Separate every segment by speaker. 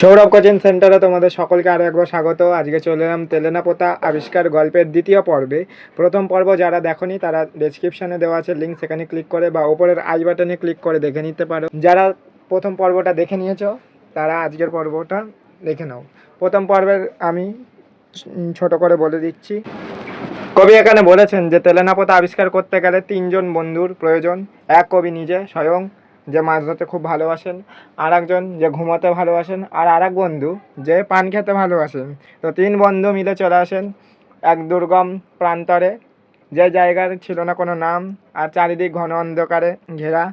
Speaker 1: Sourav coaching সেন্টারে তোমাদের সকলকে আরও একবার স্বাগত। আজকে চলে এলাম তেলেনাপোতা আবিষ্কার গল্পের দ্বিতীয় পর্বে। প্রথম পর্ব যারা দেখনি, তারা ডেসক্রিপশনে দেওয়া আছে লিঙ্ক সেখানে ক্লিক করে বা ওপরের আই বাটনে ক্লিক করে দেখে নিতে পারো। যারা প্রথম পর্বটা দেখে নিয়েছো, তারা আজকের পর্বটা দেখে নাও। প্রথম পর্বের আমি ছোট করে বলে দিচ্ছি। কবি এখানে বলেছেন যে তেলেনাপোতা আবিষ্কার করতে গেলে তিনজন বন্ধুর প্রয়োজন। এক কবি নিজে, স্বয়ং যে মাছ ধরতে খুব ভালোবাসেন আর একজন যে ঘুমাতে ভালোবাসেন, আর আর এক বন্ধু যে পান খেতে ভালোবাসেন। তো তিন বন্ধু মিলে চলে আসেন এক দুর্গম প্রান্তরে। যে জায়গার ছিল না কোনো নাম, আর চারিদিক ঘন অন্ধকারে ঘেরা।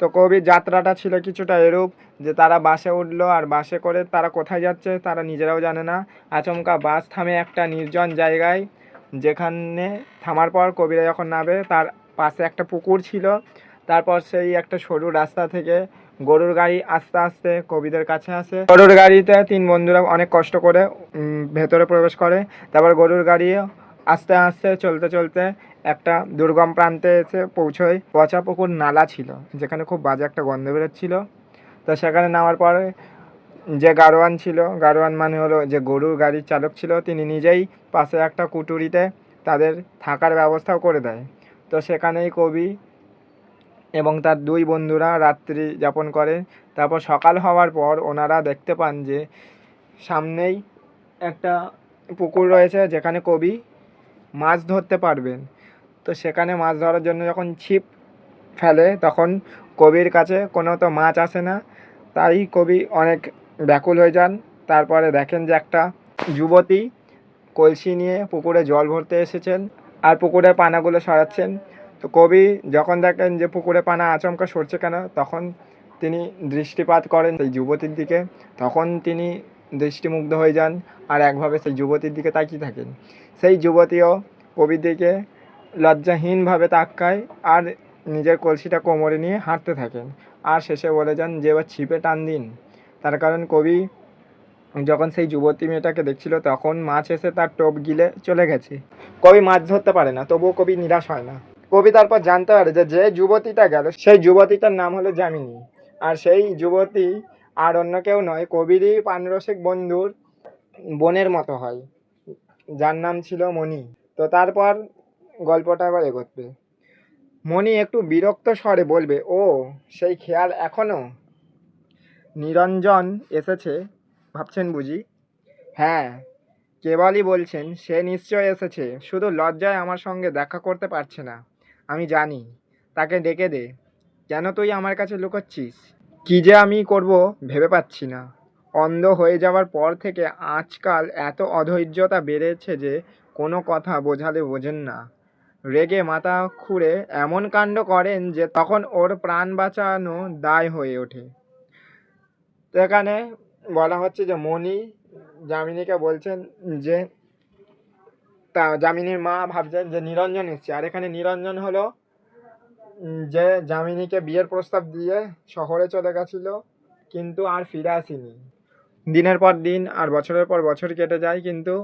Speaker 1: তো কবির যাত্রাটা ছিল কিছুটা এরূপ যে তারা বাসে উঠল, আর বাসে করে তারা কোথায় যাচ্ছে তারা নিজেরাও জানে না। আচমকা বাস থামে একটা নির্জন জায়গায়, যেখানে থামার পর কবিরা যখন নামে, তার পাশে একটা পুকুর ছিল। তারপর সেই একটা সরু রাস্তা থেকে গরুর গাড়ি আস্তে আস্তে কবিদের কাছে আসে। গরুর গাড়িতে তিন বন্ধুরা অনেক কষ্ট করে ভেতরে প্রবেশ করে। তারপর গরুর গাড়ি আস্তে আস্তে চলতে চলতে একটা দুর্গম প্রান্তে এসে পৌঁছয়। পচা পুকুর নালা ছিল, যেখানে খুব বাজে একটা গন্ধ বেরোচ্ছিল। তো সেখানে নামার পরে যে গাড়োয়ান ছিল, গাড়োয়ান মানে হলো যে গরুর গাড়ির চালক ছিল, তিনি নিজেই পাশে একটা কুটুরিতে তাদের থাকার ব্যবস্থাও করে দেয়। তো সেখানেই কবি এবং তার দুই বন্ধুরা রাত্রি যাপন করে। তারপর সকাল হওয়ার পর ওনারা দেখতে পান যে সামনেই একটা পুকুর রয়েছে যেখানে কবি মাছ ধরতে পারবেন। তো সেখানে মাছ ধরার জন্য যখন ছিপ ফেলে তখন কবির কাছে কোনো তো মাছ আসে না। তাই কবি অনেক ব্যাকুল হয়ে যান। তারপরে দেখেন যে একটা যুবতী কলসি নিয়ে পুকুরে জল ভরতে এসেছেন। আর পুকুরের পানাগুলো সরাচ্ছেন। তো কবি যখন দেখেন যে পুকুরে পানা আচমকা সরছে কেন, তখন তিনি দৃষ্টিপাত করেন সেই যুবতীর দিকে। তখন তিনি দৃষ্টিমুগ্ধ হয়ে যান আর একভাবে সেই যুবতীর দিকে তাকিয়ে থাকেন। সেই যুবতীও কবির দিকে লজ্জাহীনভাবে তাকায় আর নিজের কলসিটা কোমরে নিয়ে হাঁটতে থাকেন। আর শেষে বলে যান যে এবার ছিপে টান দিন। তার কারণ কবি যখন সেই যুবতী মেয়েটাকে দেখছিল, তখন মাছ এসে তার টোপ গিলে চলে গেছে। কবি মাছ ধরতে পারে না, তবুও কবি নিরাশ হয় না। কবি তারপর জানতে পারে যে যে যুবতীটা গেল, সেই যুবতীটার নাম হলো যামিনী। আর সেই যুবতী আর অন্য কেউ নয়, কবিরই পানরসিক বন্ধুর বোনের মতো হয়। যার নাম ছিল মণি। তো তারপর গল্পটা আবার এগোবে মণি একটু বিরক্ত স্বরে বলবে, ও, সেই খেয়াল এখনও? নিরঞ্জন এসেছে, ভাবছেন বুঝি? হ্যাঁ কেবলই বলছেন, সে নিশ্চয় এসেছে। শুধু লজ্জায় আমার সঙ্গে দেখা করতে পারছে না। আমি জানি, তাকে ডেকে দে। কেন তুই আমার কাছে লুকোচ্ছিস? কী যে আমি করব ভেবে পাচ্ছি না। অন্ধ হয়ে যাওয়ার পর থেকে আজকাল এত অধৈর্যতা বেড়েছে যে কোনো কথা বোঝালে বোঝেন না। রেগে মাথা খুঁড়ে এমন কাণ্ড করেন যে তখন ওর প্রাণ বাঁচানো দায় হয়ে ওঠে। তো এখানে বলা হচ্ছে যে মণি যামিনীকে বলছেন যে তা যামিনীর মা ভাবছেন যে নিরঞ্জন এসছে। আর এখানে নিরঞ্জন হলো যে যামিনীকে বিয়ের প্রস্তাব দিয়ে শহরে চলে গেছিল, কিন্তু আর ফিরে আসেনি। দিনের পর দিন আর বছরের পর বছর কেটে যায়, কিন্তু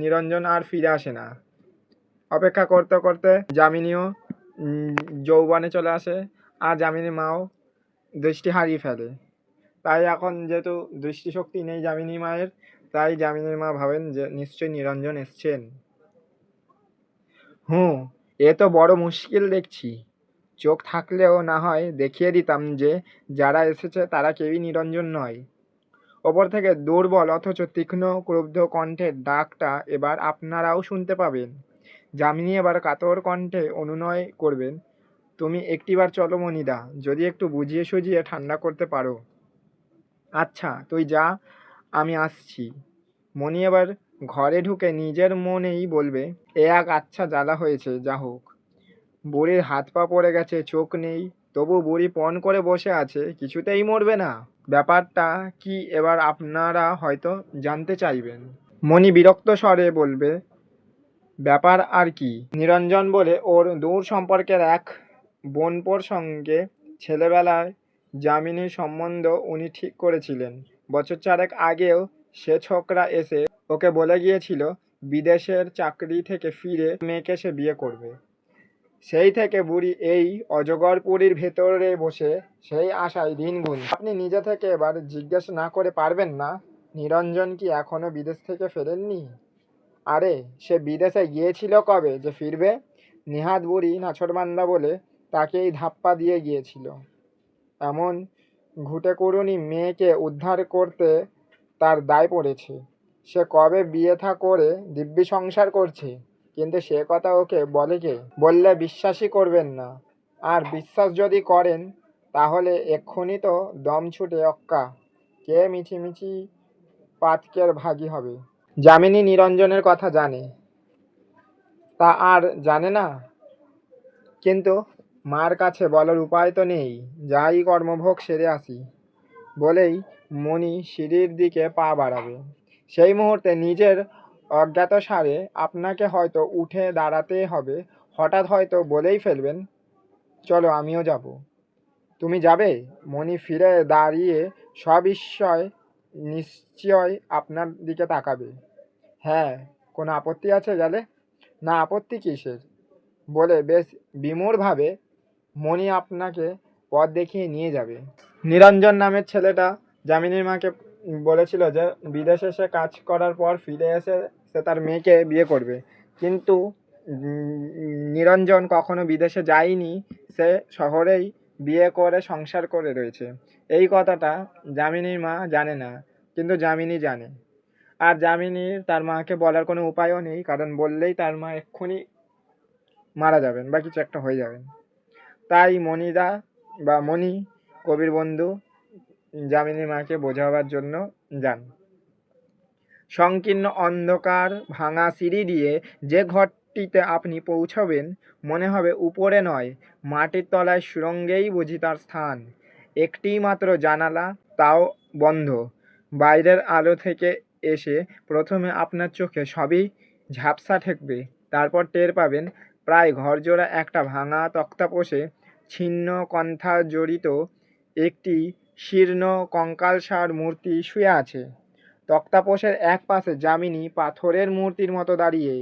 Speaker 1: নিরঞ্জন আর ফিরে আসে না। অপেক্ষা করতে করতে যামিনীও যৌবনে চলে আসে আর যামিনীর মাও দৃষ্টি হারিয়ে ফেলে। তাই এখন যেহেতু দৃষ্টিশক্তি নেই যামিনী মায়ের, তাই যামিনীর মা ভাবেন যে নিশ্চয়ই নিরঞ্জন এসছেন। হুঁ এ তো বড় মুশকিল দেখছি। চোখ থাকলেও না হয় দেখিয়ে দিতাম যে, যারা এসেছে তারা কেউই নিরঞ্জন নয়। ওপর থেকে দুর্বল অথচ তীক্ষ্ণ, ক্রুব্ধ কণ্ঠের ডাকটা এবার আপনারাও শুনতে পাবেন। যামিনী এবার কাতর কণ্ঠে অনুনয় করবেন, তুমি একটিবার চলো মনিদা যদি একটু বুঝিয়ে সুঝিয়ে ঠান্ডা করতে পারো। আচ্ছা তুই যা, আমি আসছি। মণি এবার ঘরে ঢুকে নিজের মনেই বলবে, এ এক আচ্ছা জ্বালা হয়েছে, যা হোক। বুড়ির হাত পা পড়ে গেছে, চোখ নেই। তবু বুড়ি পণ করে বসে আছে, কিছুতেই মরবে না। ব্যাপারটা কি এবার আপনারা হয়তো জানতে চাইবেন। মণি বিরক্ত স্বরে বলবে, ব্যাপার আর কি? নিরঞ্জন বলে, ওর দূর সম্পর্কের এক বোনপোর সঙ্গে ছেলেবেলায় যামিনীর সম্বন্ধ উনি ঠিক করেছিলেন। বছর চারেক আগেও সে ছোকরা এসে ওকে বলে গিয়েছিল, বিদেশের চাকরি থেকে ফিরে মেয়েকে সে বিয়ে করবে। সেই থেকে বুড়ি এই অজগরপুরীর ভেতরে বসে সেই আশায় দিন গুণ আপনি নিজে থেকে এবার জিজ্ঞেস না করে পারবেন না। নিরঞ্জন কি এখনও বিদেশ থেকে ফেরেননি? আরে, সে বিদেশে গিয়েছিল কবে যে ফিরবে? নিহাত বুড়ি নাছরবান্দা বলে তাকে এই ধাপ্পা দিয়ে গিয়েছিল। এমন ঘুটে করুনি মেয়েকে উদ্ধার করতে তার দায় পড়েছে। সে কবে বিয়ে থা করে দিব্যি সংসার করছে? কিন্তু সে কথা ওকে বলে কে? বললে বিশ্বাসই করবেন না। আর বিশ্বাস যদি করেন, তাহলে এক্ষুনি তো দম ছুটে অক্কা। কে মিছিমিছি পাতকের ভাগী হবে? যামিনী নিরঞ্জনের কথা জানে। তা আর জানে না? কিন্তু মার কাছে বলার উপায় তো নেই। যাই কর্মভোগ সেরে আসি। বলেই মণি সিঁড়ির দিকে পা বাড়াবে। সেই মুহূর্তে নিজের অজ্ঞাতসারে আপনাকে হয়তো উঠে দাঁড়াতে হবে। হঠাৎ হয়তো বলেই ফেলবেন, চলো আমিও যাব। তুমি যাবে? মণি ফিরে দাঁড়িয়ে সবিস্ময় নিশ্চয় আপনার দিকে তাকাবে। হ্যাঁ কোনো আপত্তি আছে গেলে? না, আপত্তি কিসের? বলে বেশ বিমূঢ়ভাবে মণি আপনাকে পথ দেখিয়ে নিয়ে যাবে। নিরঞ্জন নামের ছেলেটা যামিনীর মাকে বলেছিল যে, বিদেশে সে কাজ করার পর ফিরে এসে সে তার মেয়েকে বিয়ে করবে। কিন্তু নিরঞ্জন কখনো বিদেশে যায়নি, সে শহরেই বিয়ে করে সংসার করে রয়েছে। এই কথাটা যামিনীর মা জানে না, কিন্তু যামিনী জানে। আর যামিনীর তার মাকে বলার কোনো উপায়ও নেই, কারণ বললেই তার মা এক্ষুনি মারা যাবেন বা কিছু একটা হয়ে যাবেন। তাই মণিদা বা মণি, কবির বন্ধু যামিনীর মাকে বোঝাবার জন্য যান। সংকীর্ণ অন্ধকার ভাঙা সিঁড়ি দিয়ে যে ঘরটিতে আপনি পৌঁছবেন, মনে হবে উপরে নয়, মাটির তলায় সুরঙ্গেই বুঝি তার স্থান। একটি মাত্র জানালা, তাও বন্ধ। বাইরের আলো থেকে এসে প্রথমে আপনার চোখে সবই ঝাপসা ঠেকবে, তারপর টের পাবেন, প্রায় ঘরজোড়া একটা ভাঙা তক্তাপোষে ছিন্ন কন্থা জড়িত একটি শীর্ণ কঙ্কালসার মূর্তি শুয়ে আছে। তক্তাপোষের এক পাশে যামিনী পাথরের মূর্তির মতো দাঁড়িয়ে।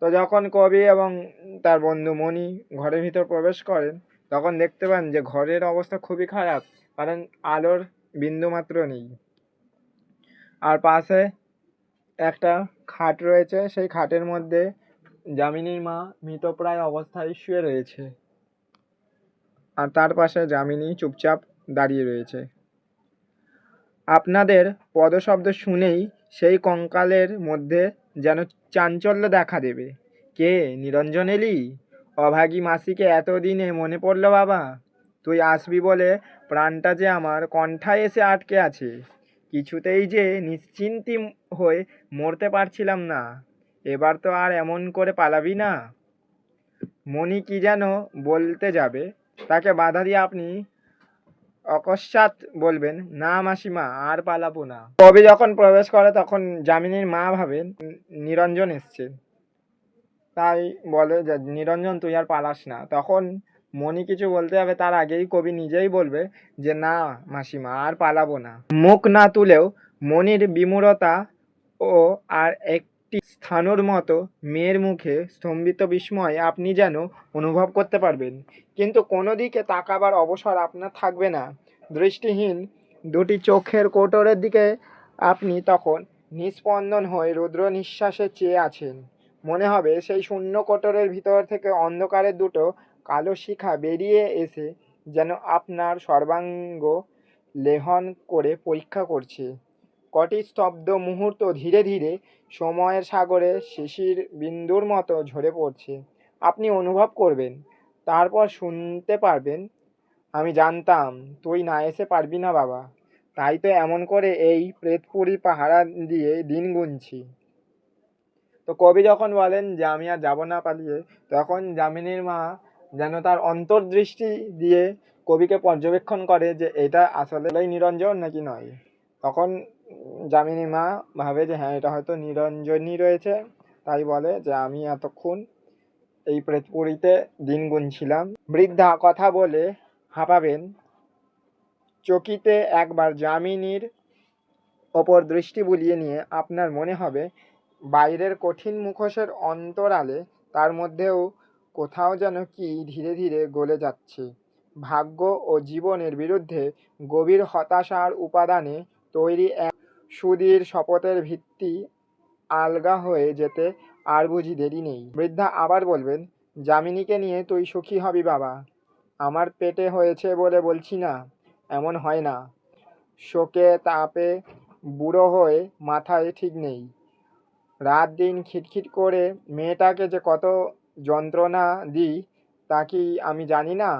Speaker 1: তো যখন কবি এবং তার বন্ধু মণি ঘরের ভিতর প্রবেশ করেন, তখন দেখতে পান যে ঘরের অবস্থা খুবই খারাপ, কারণ আলোর বিন্দুমাত্র নেই। আর পাশে একটা খাট রয়েছে, সেই খাটের মধ্যে যামিনীর মা মৃতপ্রায় অবস্থায় শুয়ে রয়েছে। আর তার পাশে যামিনী চুপচাপ দাঁড়িয়ে রয়েছে। আপনাদের পদশব্দ শুনেই সেই কঙ্কালের মধ্যে যেন চাঞ্চল্য দেখা দেবে। কে, নিরঞ্জন এলি? অভাগী মাসিকে এতদিনে মনে পড়ল বাবা, তুই আসবি বলে প্রাণটা যে আমার কণ্ঠায় এসে আটকে আছে। কিছুতেই যে নিশ্চিন্তি হয়ে মরতে পারছিলাম না। এবার তো আর এমন করে পালাবি না। মণি কি যেন বলতে যাবে, তাকে বাধা দিয়ে আপনি অকস্মাৎ বলবেন, না মাসিমা, আর পালাবো না। কবি যখন প্রবেশ করে, তখন যামিনীর মা ভাবেন, নিরঞ্জন এসছে। তাই বলে যে, নিরঞ্জন, তুই আর পালাস না। তখন মণি কিছু বলতে হবে তার আগেই কবি নিজেই বলবে যে, না মাসিমা, আর পালাবো না। মুখ না তুলেও মনির বিমূঢ়তা ও আর একটি স্থানুর মতো মেয়ের মুখে স্তম্ভিত বিস্ময় আপনি যেন অনুভব করতে পারবেন। কিন্তু কোনো দিকে তাকাবার অবসর আপনার থাকবে না। দৃষ্টিহীন দুটি চোখের কোটরের দিকে আপনি তখন নিস্পন্দন হয়ে রুদ্র নিঃশ্বাসে চেয়ে আছেন। মনে হবে সেই শূন্য কোটরের ভিতর থেকে অন্ধকারের দুটো কালো শিখা বেরিয়ে এসে যেন আপনার সর্বাঙ্গ লেহন করে পরীক্ষা করছে। কটি স্তব্ধ মুহূর্ত ধীরে ধীরে সময়ের সাগরে শিশির বিন্দুর মতো ঝরে পড়ছে। আপনি অনুভব করবেন, তারপর শুনতে পারবেন, আমি জানতাম, তুই না এসে পারবি না বাবা। তাই তো এমন করে এই প্রেতপুরি পাহারা দিয়ে দিন গুনছি। তো কবি যখন বলেন যে, আমি আর যাব না পালিয়ে, তখন যামিনীর মা যেন তার অন্তর্দৃষ্টি দিয়ে কবিকে পর্যবেক্ষণ করে যে, এটা আসলেই নিরঞ্জন নাকি নয়? তখন যামিনী মা ভাবে যে হ্যাঁ এটা হয়তো নিরঞ্জনই রয়েছে। তাই বলে যে, আমি এতক্ষণ এই প্রেতপুরীতে দিন গুনছিলাম। বৃদ্ধা কথা বলে হাঁপাবেন। চকিতে একবার যামিনীর ওপর দৃষ্টি বুলিয়ে নিয়ে আপনার মনে হবে, বাইরের কঠিন মুখোশের অন্তরালে তার মধ্যেও কোথাও যেন কি ধীরে ধীরে গলে যাচ্ছে। ভাগ্য ও জীবনের বিরুদ্ধে গভীর হতাশার উপাদানে তৈরি সুদীর শপথের ভিত্তি আলগা হয়ে যেতে আর বুঝি দেরি নেই। বৃদ্ধা আবার বলবেন, যামিনীকে নিয়ে তুই সুখী হবি বাবা। আমার পেটে হয়েছে বলে বলছি না, এমন হয় না। শোকে তাপে বুড়ো হয়ে মাথায় ঠিক নেই। রাত দিন খিটখিট করে মেয়েটাকে যে কত যন্ত্রণা দিই, তা কি আমি জানি না।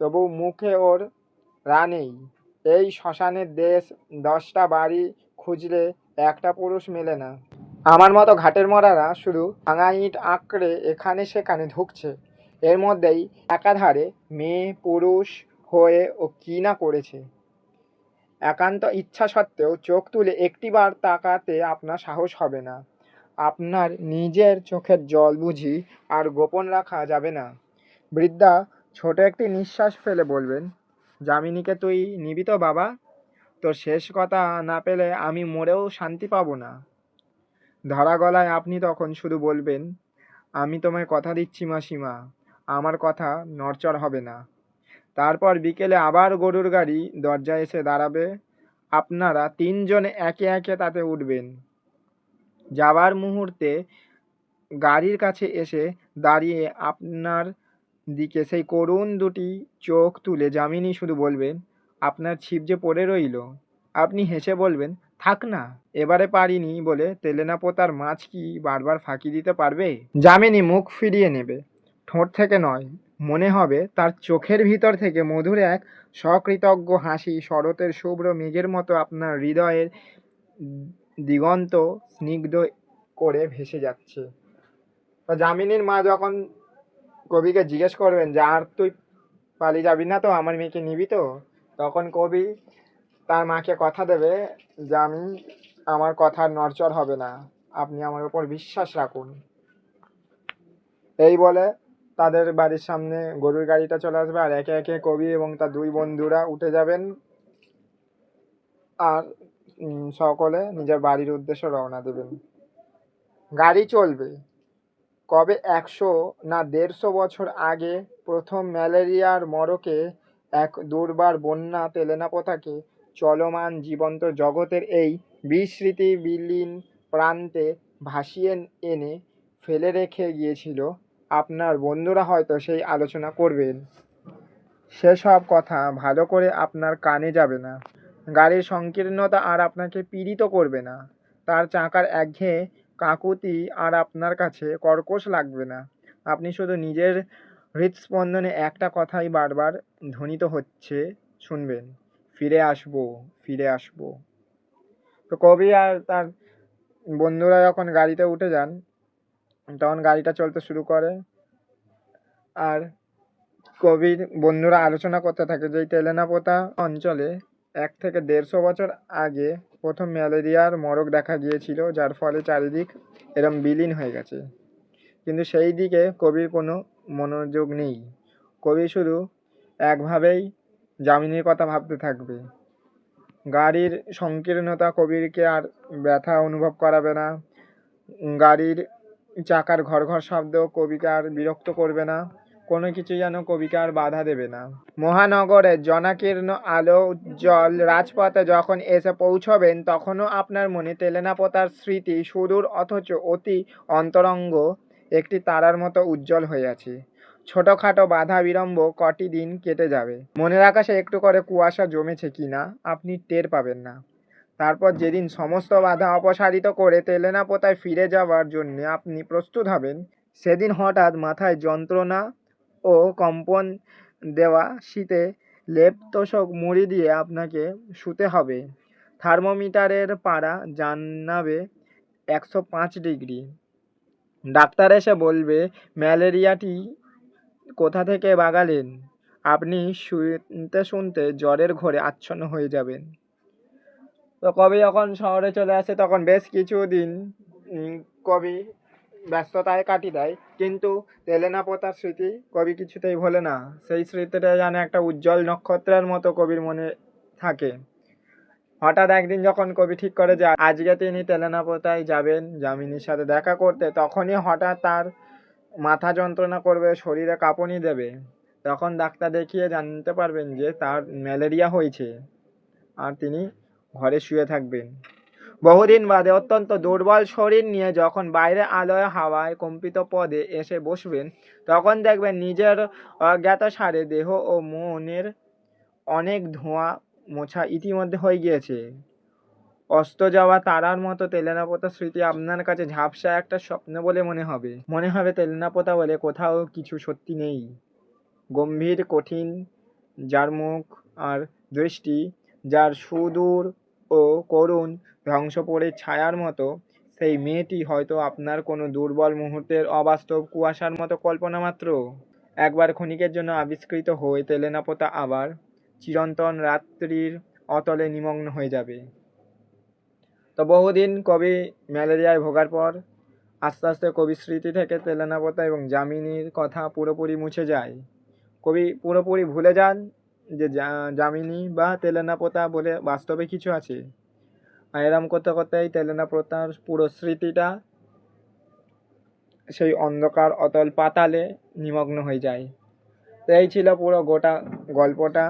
Speaker 1: তবু মুখে ওর রা নেই। এই শ্মশানের দেশ দশটা বাড়ি খুঁজলে একটা পুরুষ মেলে না। আমার মতো ঘাটের মরারা শুধু ভাঙা ইট আঁকড়ে এখানে সেখানে ঢুকছে। এর মধ্যেই একাধারে মেয়ে, পুরুষ হয়ে ও কী না করেছে। একান্ত ইচ্ছা সত্ত্বেও চোখ তুলে একটিবার তাকাতে আপনার সাহস হবে না। আপনার নিজের চোখের জল বুঝি আর গোপন রাখা যাবে না। বৃদ্ধা ছোট একটি নিঃশ্বাস ফেলে বলবেন যামিনীকে তুই নিবি তো বাবা? তোর শেষ কথা না পেলে আমি মরেও শান্তি পাবো না। ধরা গলায় আপনি তখন শুধু বলবেন, আমি তোমায় কথা দিচ্ছি মাসিমা, আমার কথা নড়চড় হবে না। তারপর বিকেলে আবার গরুর গাড়ি দরজায় এসে দাঁড়াবে। আপনারা তিনজন একে একে তাতে উঠবেন। যাওয়ার মুহূর্তে গাড়ির কাছে এসে দাঁড়িয়ে আপনার দিকে সেই করুণ দুটি চোখ তুলে যামিনী শুধু বলবেন আপনার ছিপ যে পড়ে রইল, আপনি হেসে বলবেন, থাক না, এবারে পারিনি বলে তেলেনা পোতার মাছ কি বারবার ফাঁকি দিতে পারবে? যামিনী মুখ ফিরিয়ে নেবে। ঠোঁট থেকে নয়, মনে হবে তার চোখের ভিতর থেকে মধুর এক সকৃতজ্ঞ হাসি শরতের শুভ্র মেঘের মতো আপনার হৃদয়ের দিগন্ত স্নিগ্ধ করে ভেসে যাচ্ছে। তো যামিনীর মা যখন কবিকে জিজ্ঞেস করবেন, যে আর তুই পালিয়ে যাবি না তো? আমার মেয়েকে নিবি তো? তখন কবি তার মাকে কথা দেবে যে আমি, আমার কথার নড়চড় হবে না। আপনি আমার উপর বিশ্বাস রাখুন। এই বলে তাদের বাড়ির সামনে গরুর গাড়িটা চলে আসবে আর একে একে কবি এবং তার দুই বন্ধুরা উঠে যাবেন আর সকলে নিজের বাড়ির উদ্দেশ্যে রওনা দেবেন। গাড়ি চলবে। কবে একশো না দেড়শো বছর আগে প্রথম ম্যালেরিয়ার মরকে এক দুর্বার বন্যা তেলেনাপোতাকে চলমান জীবন্ত জগতের এই বিস্মৃতি বিলীন প্রান্তে ভাসিয়ে এনে ফেলে রেখে গিয়েছিল। আপনার বন্ধুরা হয়তো সেই আলোচনা করবেন। সেসব কথা ভালো করে আপনার কানে যাবে না। গাড়ির সংকীর্ণতা আর আপনাকে পীড়িত করবে না। তার চাকার একঘেয়ে কাকুতি আর আপনার কাছে কর্কশ লাগবে না। আপনি শুধু নিজের হৃদস্পন্দনে একটা কথাই বারবার ধ্বনিত হচ্ছে, শুনবেন, ফিরে আসব ফিরে আসব। তো কবি আর তার বন্ধুরা যখন গাড়িতে উঠে যান, তখন গাড়িটা চলতে শুরু করে। আর কবির বন্ধুরা আলোচনা করতে থাকে যে তেলেনাপোতা অঞ্চলে এক থেকে দেড়শো বছর আগে প্রথম ম্যালেরিয়ার মরক দেখা গিয়েছিল, যার ফলে চারিদিক এরম বিলীন হয়ে গেছে। কিন্তু সেই দিকে কবির কোনো মনোযোগ নেই। কবি শুধু একভাবেই যামিনীর কথা ভাবতে থাকবে। গাড়ির সংকীর্ণতা কবিরকে আর ব্যথা অনুভব করাবে না। গাড়ির চাকার ঘর ঘর শব্দ কবিকে আর বিরক্ত করবে না। কোনো কিছু যেন কবিকে আর বাধা দেবে না। মহানগরের জনাকীর্ণ আলো উজ্জ্বল রাজপথে যখন এসে পৌঁছবেন, তখনও আপনার মনে তেলেনাপোতার স্মৃতি সুদূর অথচ অতি অন্তরঙ্গ। একটি তারার মতো উজ্জ্বল হয়ে আছে। ছোটোখাটো বাধা বিড়ম্ব কটি দিন কেটে যাবে। মনের আকাশে একটু করে কুয়াশা জমেছে কিনা আপনি টের পাবেন না। তারপর যেদিন সমস্ত বাধা অপসারিত করে তেলেনাপোতায় ফিরে যাওয়ার জন্য আপনি প্রস্তুত হবেন, সেদিন হঠাৎ মাথায় যন্ত্রণা ও কম্পন দেওয়া শীতে লেপ তোষক মুড়ি দিয়ে আপনাকে শুতে হবে। থার্মোমিটারের পাড়া জানাবে একশো পাঁচ ডিগ্রি। ডাক্তার এসে বলবে, ম্যালেরিয়াটি কোথা থেকে বাগালেন? আপনি শুনতে শুনতে জ্বরের ঘোরে আচ্ছন্ন হয়ে যাবেন। তো কবি যখন শহরে চলে আসে, তখন বেশ কিছুদিন কবি ব্যস্ততায় কাটিয়ে দেয়। কিন্তু তেলেনা পোতার স্মৃতি কবি কিছুতেই ভোলে না। সেই স্মৃতিটা যেন একটা উজ্জ্বল নক্ষত্রের মতো কবির মনে থাকে। হঠাৎ একদিন যখন কবি ঠিক করে যে আজকে তিনি তেলেনাপোতায় যাবেন যামিনীর সাথে দেখা করতে, তখনই হঠাৎ তার মাথা যন্ত্রণা করবে, শরীরে কাঁপুনি দেবে। তখন ডাক্তার দেখিয়ে জানতে পারবেন যে তার ম্যালেরিয়া হয়েছে আর তিনি ঘরে শুয়ে থাকবেন। বহুদিন বাদে অত্যন্ত দুর্বল শরীর নিয়ে যখন বাইরে আলোয় হাওয়ায় কম্পিত পদে এসে বসবেন, তখন দেখবেন নিজের অজ্ঞাতসারে দেহ ও মনের অনেক ধোঁয়া মোছা ইতিমধ্যে হয়ে গিয়েছে। অস্ত যাওয়া তারার মতো তেলেনাপোতা স্মৃতি আপনার কাছে ঝাপসা একটা স্বপ্ন বলে মনে হবে। মনে হবে তেলেনাপোতা বলে কোথাও কিছু সত্যি নেই। গম্ভীর, কঠিন, যার মুখ আর দৃষ্টি, যার সুদূর ও করুণ ধ্বংসপরে ছায়ার মতো, সেই মেয়েটি হয়তো আপনার কোনো দুর্বল মুহূর্তের অবাস্তব কুয়াশার মতো কল্পনা মাত্র। একবার ক্ষণিকের জন্য আবিষ্কৃত হয়ে তেলেনাপোতা আবার চিরন্তন রাত্রির অতলে নিমগ্ন হয়ে যাবে। তো বহুদিন কবি ম্যালেরিয়ায় ভোগার পর আস্তে আস্তে কবি স্মৃতি থেকে তেলেনাপোতা এবং যামিনীর কথা পুরোপুরি মুছে যায়। কবি পুরোপুরি ভুলে যান যে যামিনী বা তেলেনাপোতা বলে বাস্তবে কিছু আছে। এরম করতে করতেই তেলেনাপোতার পুরো স্মৃতিটা সেই অন্ধকার অতল পাতালে নিমগ্ন হয়ে যায়। তো এই ছিল পুরো গোটা গল্পটা।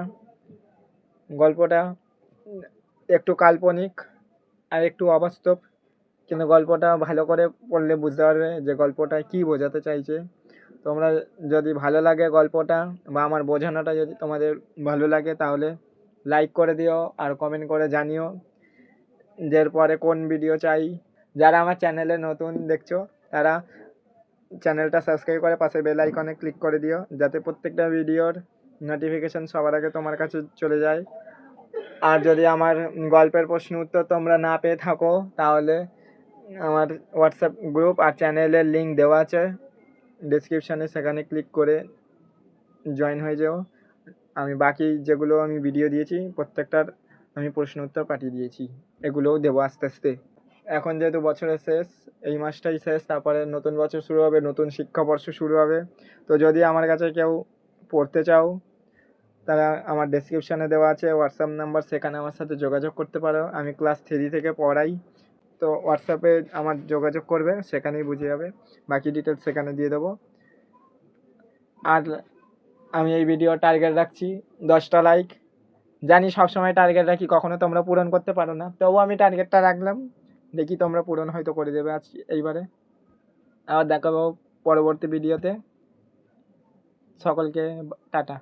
Speaker 1: গল্পটা একটু কাল্পনিক আর একটু অবাস্তব, কিন্তু গল্পটা ভালো করে পড়লে বুঝতে পারবে যে গল্পটা কী বোঝাতে চাইছে। তোমরা যদি ভালো লাগে গল্পটা বা আমার বোঝানোটা যদি তোমাদের ভালো লাগে তাহলে লাইক করে দিও আর কমেন্ট করে জানিও এরপরে কোন ভিডিও চাই। যারা আমার চ্যানেলে নতুন দেখছ, তারা চ্যানেলটা সাবস্ক্রাইব করে পাশে বেল আইকনে ক্লিক করে দিও, যাতে প্রত্যেকটা ভিডিওর নোটিফিকেশন সবার আগে তোমার কাছে চলে যায়। আর যদি আমার গল্পের প্রশ্ন উত্তর তোমরা না পেয়ে থাকো, তাহলে আমার হোয়াটসঅ্যাপ গ্রুপ আর চ্যানেলের লিঙ্ক দেওয়া আছে। ডিসক্রিপশানে সেখানে ক্লিক করে জয়েন হয়ে যাও। আমি বাকি যেগুলো আমি ভিডিও দিয়েছি, প্রত্যেকটার আমি প্রশ্ন উত্তর পাঠিয়ে দিয়েছি। এগুলোও দেবো আস্তে আস্তে। এখন যেহেতু বছরের শেষ, এই মাসটাই শেষ, তারপরে নতুন বছর শুরু হবে, নতুন শিক্ষাবর্ষ শুরু হবে। তো যদি আমার কাছে কেউ পড়তে চাও তারা আমার ডেসক্রিপশানে দেওয়া আছে হোয়াটসঅ্যাপ নাম্বার সেখানে আমার সাথে যোগাযোগ করতে পারো। আমি ক্লাস থ্রি থেকে পড়াই, তো হোয়াটসঅ্যাপে আমার যোগাযোগ করবে, সেখানেই বুঝে যাবে। বাকি ডিটেলস সেখানে দিয়ে দেবো। আর আমি এই ভিডিও টার্গেট রাখছি, দশটা লাইক জানি সবসময় টার্গেট রাখি, কখনো তোমরা পূরণ করতে পারো না। তবুও আমি টার্গেটটা রাখলাম। দেখি তোমরা পূরণ হয়তো করে দেবে আজ এইবারে। আবার দেখাবো পরবর্তী ভিডিওতে সকলকে, টাটা।